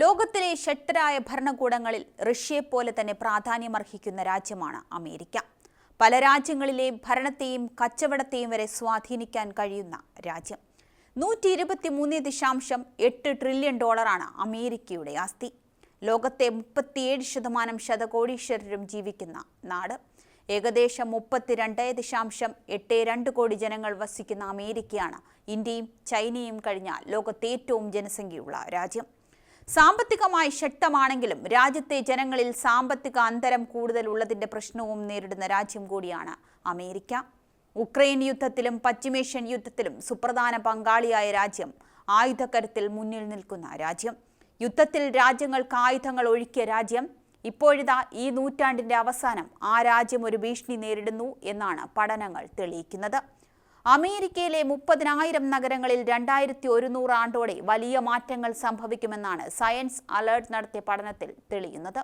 ലോകത്തിലെ ശക്തരായ ഭരണകൂടങ്ങളിൽ റഷ്യയെപ്പോലെ തന്നെ പ്രാധാന്യമർഹിക്കുന്ന രാജ്യമാണ് അമേരിക്ക. പല രാജ്യങ്ങളിലെയും ഭരണത്തെയും കച്ചവടത്തെയും വരെ സ്വാധീനിക്കാൻ കഴിയുന്ന രാജ്യം. നൂറ്റി ഇരുപത്തിമൂന്ന് ദശാംശം എട്ട് ട്രില്യൺ ഡോളറാണ് അമേരിക്കയുടെ ആസ്തി. ലോകത്തെ മുപ്പത്തിയേഴ് ശതമാനം ശതകോടീശ്വരരും ജീവിക്കുന്ന നാട്. ഏകദേശം മുപ്പത്തിരണ്ട് ദശാംശം എട്ട് രണ്ട് കോടി ജനങ്ങൾ വസിക്കുന്ന അമേരിക്കയാണ് ഇന്ത്യയും ചൈനയും കഴിഞ്ഞ ലോകത്തെ ഏറ്റവും ജനസംഖ്യയുള്ള രാജ്യം. സാമ്പത്തികമായി ശക്തമാണെങ്കിലും രാജ്യത്തെ ജനങ്ങളിൽ സാമ്പത്തിക അന്തരം കൂടുതലുള്ളതിന്റെ പ്രശ്നവും നേരിടുന്ന രാജ്യം കൂടിയാണ് അമേരിക്ക. ഉക്രൈൻ യുദ്ധത്തിലും പശ്ചിമേഷ്യൻ യുദ്ധത്തിലും സുപ്രധാന പങ്കാളിയായ രാജ്യം ആയുധക്കരത്തിൽ മുന്നിൽ നിൽക്കുന്ന രാജ്യം. യുദ്ധത്തിൽ രാജ്യങ്ങൾക്ക് ആയുധങ്ങൾ ഒഴുക്കിയ രാജ്യം. ഇപ്പോഴിതാ ഈ നൂറ്റാണ്ടിന്റെ അവസാനം ആ രാജ്യം ഒരു ഭീഷണി നേരിടുന്നു എന്നാണ് പഠനങ്ങൾ തെളിയിക്കുന്നത്. അമേരിക്കയിലെ മുപ്പതിനായിരം നഗരങ്ങളിൽ രണ്ടായിരത്തി ഒരുന്നൂറ് ആണ്ടോടെ വലിയ മാറ്റങ്ങൾ സംഭവിക്കുമെന്നാണ് സയൻസ് അലേർട്ട് നടത്തിയ പഠനത്തിൽ തെളിയുന്നത്.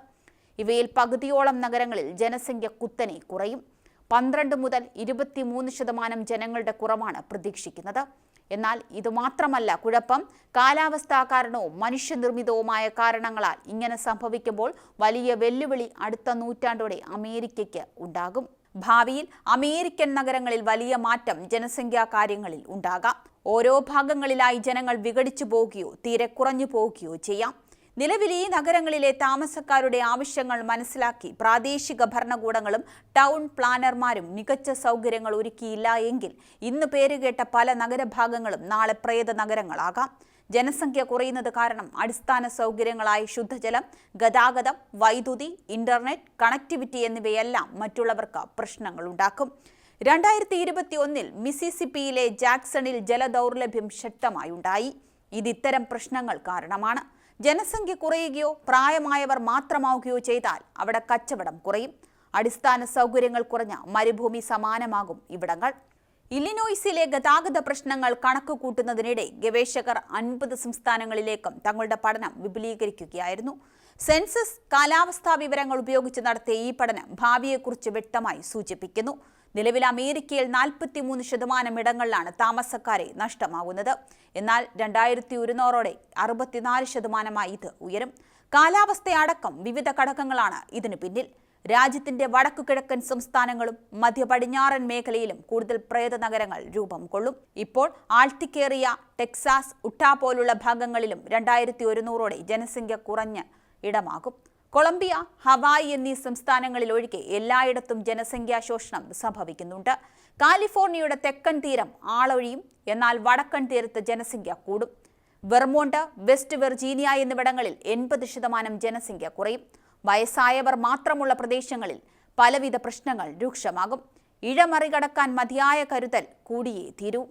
ഇവയിൽ പകുതിയോളം നഗരങ്ങളിൽ ജനസംഖ്യ കുത്തനെ കുറയും. പന്ത്രണ്ട് മുതൽ ഇരുപത്തിമൂന്ന് ശതമാനം ജനങ്ങളുടെ കുറവാണ് പ്രതീക്ഷിക്കുന്നത്. എന്നാൽ ഇതുമാത്രമല്ല കുഴപ്പം. കാലാവസ്ഥാ കാരണവും മനുഷ്യനിർമ്മിതവുമായ കാരണങ്ങളാൽ ഇങ്ങനെ സംഭവിക്കുമ്പോൾ വലിയ വെല്ലുവിളി അടുത്ത നൂറ്റാണ്ടോടെ അമേരിക്കയ്ക്ക് ഉണ്ടാകും. ഭാവിയിൽ അമേരിക്കൻ നഗരങ്ങളിൽ വലിയ മാറ്റം ജനസംഖ്യാ കാര്യങ്ങളിൽ ഉണ്ടാകാം. ഓരോ ഭാഗങ്ങളിലായി ജനങ്ങൾ വിഘടിച്ചു പോകുകയോ തീരെ കുറഞ്ഞു പോകുകയോ ചെയ്യാം. നിലവിൽ ഈ നഗരങ്ങളിലെ താമസക്കാരുടെ ആവശ്യങ്ങൾ മനസ്സിലാക്കി പ്രാദേശിക ഭരണകൂടങ്ങളും ടൗൺ പ്ലാനർമാരും മികച്ച സൗകര്യങ്ങൾ ഒരുക്കിയില്ല എങ്കിൽ ഇന്ന് പേരുകേട്ട പല നഗരഭാഗങ്ങളും നാളെ പ്രേത നഗരങ്ങളാകാം. ജനസംഖ്യ കുറയുന്നത് കാരണം അടിസ്ഥാന സൗകര്യങ്ങളായ ശുദ്ധജലം ഗതാഗതം വൈദ്യുതി ഇന്റർനെറ്റ് കണക്ടിവിറ്റി എന്നിവയെല്ലാം മറ്റുള്ളവർക്ക് പ്രശ്നങ്ങളുണ്ടാക്കും. രണ്ടായിരത്തി ഇരുപത്തി ഒന്നിൽ മിസിസിപ്പിയിലെ ജാക്സണിൽ ജലദൗർലഭ്യം ശക്തമായി ഉണ്ടായി. ഇത് ഇത്തരം പ്രശ്നങ്ങൾ കാരണമാണ്. ജനസംഖ്യ കുറയുകയോ പ്രായമായവർ മാത്രമാവുകയോ ചെയ്താൽ അവിടെ കച്ചവടം കുറയും. അടിസ്ഥാന സൗകര്യങ്ങൾ കുറഞ്ഞ മരുഭൂമി സമാനമാകും ഇവിടങ്ങൾ. ഇല്ലിനോയ്സിലെ ഗതാഗത പ്രശ്നങ്ങൾ കണക്ക് കൂട്ടുന്നതിനിടെ ഗവേഷകർ അൻപത് സംസ്ഥാനങ്ങളിലേക്കും തങ്ങളുടെ പഠനം വിപുലീകരിക്കുകയായിരുന്നു. സെൻസസ് കാലാവസ്ഥാ വിവരങ്ങൾ ഉപയോഗിച്ച് നടത്തിയ ഈ പഠനം ഭാവിയെക്കുറിച്ച് വ്യക്തമായി സൂചിപ്പിക്കുന്നു. നിലവിൽ അമേരിക്കയിൽ നാൽപ്പത്തിമൂന്ന് ശതമാനം ഇടങ്ങളിലാണ് താമസക്കാരെ നഷ്ടമാകുന്നത്. എന്നാൽ രണ്ടായിരത്തി ഒരുന്നൂറോടെ അറുപത്തിനാല് ശതമാനമായി ഇത് ഉയരും. കാലാവസ്ഥയടക്കം വിവിധ ഘടകങ്ങളാണ് ഇതിനു പിന്നിൽ. രാജ്യത്തിന്റെ വടക്കു കിഴക്കൻ സംസ്ഥാനങ്ങളും മധ്യ പടിഞ്ഞാറൻ മേഖലയിലും കൂടുതൽ പ്രേത നഗരങ്ങൾ രൂപം കൊള്ളും. ഇപ്പോൾ ആൾട്ടിക്കേറിയ ടെക്സാസ് ഉട്ടാ പോലുള്ള ഭാഗങ്ങളിലും രണ്ടായിരത്തി ഒരുന്നൂറോടെ ജനസംഖ്യ കുറഞ്ഞ് ഇടമാകും. കൊളംബിയ ഹവായി എന്നീ സംസ്ഥാനങ്ങളിൽ ഒഴികെ എല്ലായിടത്തും ജനസംഖ്യാ ശോഷണം സംഭവിക്കുന്നുണ്ട്. കാലിഫോർണിയയുടെ തെക്കൻ തീരം ആളൊഴിയും എന്നാൽ വടക്കൻ തീരത്ത് ജനസംഖ്യ കൂടും. വെർമോണ്ട് വെസ്റ്റ് വെർജീനിയ എന്നിവിടങ്ങളിൽ എൺപത് ശതമാനം ജനസംഖ്യ കുറയും. വയസ്സായവർ മാത്രമുള്ള പ്രദേശങ്ങളിൽ പലവിധ പ്രശ്നങ്ങൾ രൂക്ഷമാകും. ഇഴ മറികടക്കാൻ മതിയായ കരുതൽ കൂടിയേ തീരൂ.